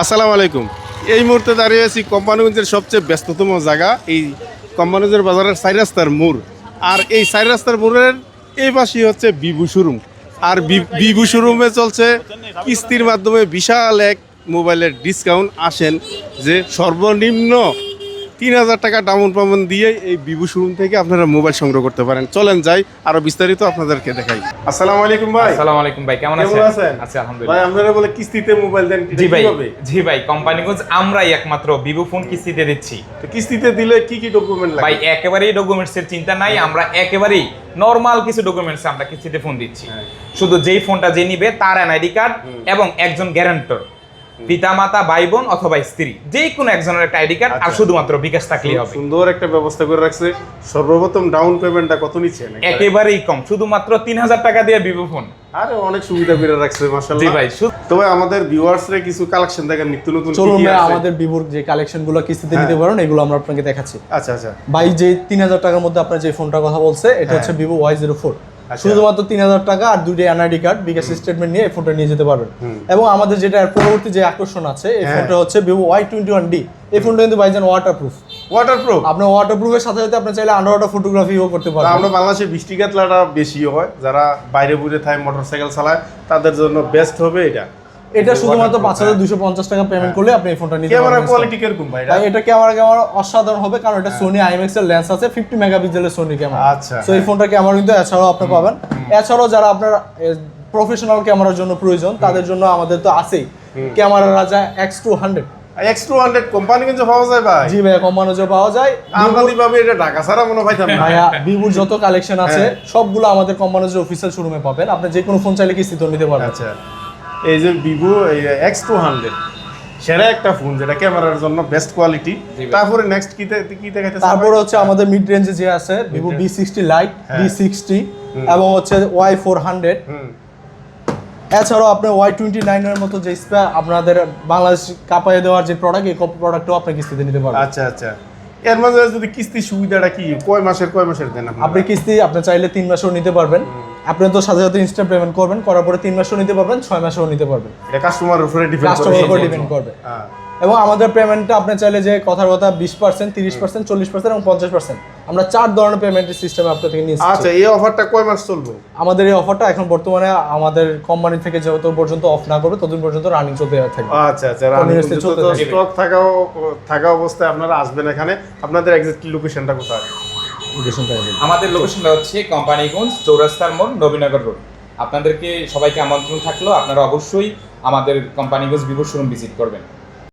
আসসালামু আলাইকুম। এই মুহূর্তে দাঁড়িয়ে আছি কোম্পানিগঞ্জের সবচেয়ে ব্যস্ততম জায়গা, এই কোম্পানিগঞ্জের বাজারের সাই রাস্তার মোড়। আর এই সাই রাস্তার মোড়ের এই পাশেই হচ্ছে বিভু শোরুম। আর বিভু শোরুমে চলছে কিস্তির মাধ্যমে বিশাল এক মোবাইলের ডিসকাউন্ট। আসেন যে সর্বনিম্ন তিন হাজার টাকা ডাউন পেমেন্ট দিয়ে এই বিভু শোরুম থেকে আপনারা মোবাইল সংগ্রহ করতে পারেন। চলেন যাই আরও বিস্তারিত আপনাদেরকে দেখাই। আসসালামু আলাইকুম ভাই। আসসালামু আলাইকুম ভাই কেমন আছেন? আছেন? আছি ভাই আপনারা বলে কিস্তিতে মোবাইল দেন জি ভাই জি ভাই কোম্পানিগঞ্জ আমরাই একমাত্র ভিভো ফোন কিস্তিতে দিচ্ছি। তো কিস্তিতে দিলে কি কি ডকুমেন্ট লাগে? ভাই একেবারেই ডকুমেন্টস এর চিন্তা নাই আমরা একেবারেই নরমাল কিছু ডকুমেন্টস আমরা কিস্তিতে ফোন দিচ্ছি। হ্যাঁ। শুধু যেই ফোনটা যে নিবে তার এনআইডি কার্ড এবং একজন গ্যারান্টর পিতা মাতা ভাই বোন অথবা স্ত্রী যে কোনো একজনের একটা আইডি কার্ড আর আচ্ছা। শুধুমাত্র বিকাশ থাকলেই হবে সুন্দর একটা ব্যবস্থা করে রাখছে সর্বপ্রথম ডাউন পেমেন্টটা কত নিচ্ছেন একেবারেই কম শুধুমাত্র তিন হাজার টাকা দিয়ে ভিভো ফোন আরে অনেক সুবিধা করে রাখছে মাশাআল্লাহ জি ভাই তবে আমাদের ভিউয়ার্স রে কিছু কালেকশন দেখেন নিত্য নতুন কি চলুন? আমাদের ভিভোর যে কালেকশনগুলো কিস্তিতে হ্যাঁ। নিতে পারেন এগুলো আমরা আপনাকে দেখাচ্ছি আচ্ছা আচ্ছা ভাই যে তিন হাজার টাকার মধ্যে আপনার যে ফোনটার কথা বলছে এটা হ্যাঁ। হচ্ছে ভিভো ওয়াই জিরো ফোর আচ্ছা। শুধুমাত্র তিন হাজার টাকা আর দুইটা এনআইডি কার্ড বিকাশ স্টেটমেন্ট নিয়ে এই ফোনটা নিয়ে যেতে পারবেন। এবং আমাদের যেটা পরবর্তী যে আকর্ষণ আছে এই হ্যাঁ। ফোনটা হচ্ছে Vivo Y twenty one D এই ফোনটা কিন্তু বাইজান ওয়াটার প্রুফ ওয়াটারপ্রুফ আপনার ওয়াটার প্রুফের সাথে সাথে আপনি চাইলে আন্ডার ওয়াটার ফটোগ্রাফিও করতে পারেন আমরা বাংলাদেশে বৃষ্টি কাতলাটা বেশি হয় যারা বাইরে বুঝে থাকে মোটরসাইকেল চালায় তাদের জন্য বেস্ট হবে এটা। এটা শুধুমাত্র পাঁচ হাজার দুশো পঞ্চাশ টাকা পেমেন্ট করলে আপনি এই ফোনটা নিতে ক্যামেরা কোয়ালিটি কীরকম ভাই? এটা এটা ক্যামেরা ক্যামেরা অসাধারণ হবে কারণ এটা সোনি আইএমএক্স এর লেন্স আছে 50 মেগাপিক্সেলের সোনি ক্যামেরা আচ্ছা, সো এই ফোনটা ক্যামেরা কিন্তু এছাড়াও আপনি পাবেন। এছাড়াও যারা আপনার প্রফেশনাল ক্যামেরার জন্য প্রয়োজন তাদের জন্য আমাদের তো আছেই। ক্যামেরা রাজা X two hundred X two hundred company কিন্তু পাওয়া যায় ভাই। জি ভাইয়া কম মানুষও পাওয়া যায়। আমরা দিভাবে এটা ঢাকা ছাড়া মনে পাইতাম না। ভাইয়া ভিভোর যত কালেকশন আছে হ্যাঁ। সবগুলো আমাদের কোম্পানির অফিসিয়াল শোরুমে পাবেন। আপনি যে কোনো ফোন চাইলে কিস্তিতে নিতে পারবেন। আচ্ছা। এই যে ভিভো এক্স টু হান্ড্রেড সেরা একটা ফোন যেটা ক্যামেরার জন্য বেস্ট কোয়ালিটি তারপরে নেক্সট কি কি দেখাইতে তারপরে হচ্ছে আমাদের মিড রেঞ্জে যে আছে Vivo V sixty lite. V sixty এবং হচ্ছে ওয়াই ফোর হান্ড্রেড এছাড়াও আপনার ওয়াই টোয়েন্টি নাইনের মতো যে স্পে আপনাদের বাংলাদেশ কাপাইয়ে দেওয়ার যে প্রোডাক্ট এই প্রোডাক্টও আপনি কিস্তিতে নিতে পারবেন আচ্ছা আচ্ছা। এর মাঝে যদি কিস্তি সুবিধাটা কি? কয় মাসের কয় মাসের দেন আপনি আপনি কিস্তি আপনি চাইলে তিন মাসেও নিতে পারবেন। আপনি তো সাথে সাথে ইনস্ট্যান্ট পেমেন্ট করবেন করার পরে তিন মাসেও নিতে পারবেন ছয় মাসেও নিতে পারবেন। এটা কাস্টমারের উপরে ডিপেন্ড করে কাস্টমারের উপর ডিপেন্ড করবে। হ্যাঁ। এবং আমাদের পেমেন্টটা আপনি চাইলে যে কথার কথা বিশ পার্সেন্ট তিরিশ পার্সেন্ট চল্লিশ পার্সেন্ট এবং পঞ্চাশ পার্সেন্ট আমরা চার ধরনের পেমেন্টের সিস্টেম আপনার থেকে নিয়ে আচ্ছা এই অফারটা কয় মাস চলবে? আমাদের এই অফারটা এখন বর্তমানে আমাদের কোম্পানি থেকে যত পর্যন্ত অফ না করবে ততদিন পর্যন্ত রানিং চলতে থাকবে। আচ্ছা আচ্ছা রানিং চলতে থাকবে। স্টক থাকাও থাকা অবস্থায় আপনারা আসবেন এখানে। আপনাদের এক্সাক্টলি লোকেশনটা কোথায়। আমাদের লোকেশনটা হচ্ছে কোম্পানিগঞ্জ চৌরাস্তার মোড়, নবীনগর রোড। আপনাদেরকে সবাইকে আমন্ত্রণ থাকল, আপনারা অবশ্যই আমাদের কোম্পানিগঞ্জ বিভোর শোরুম ভিজিট করবেন।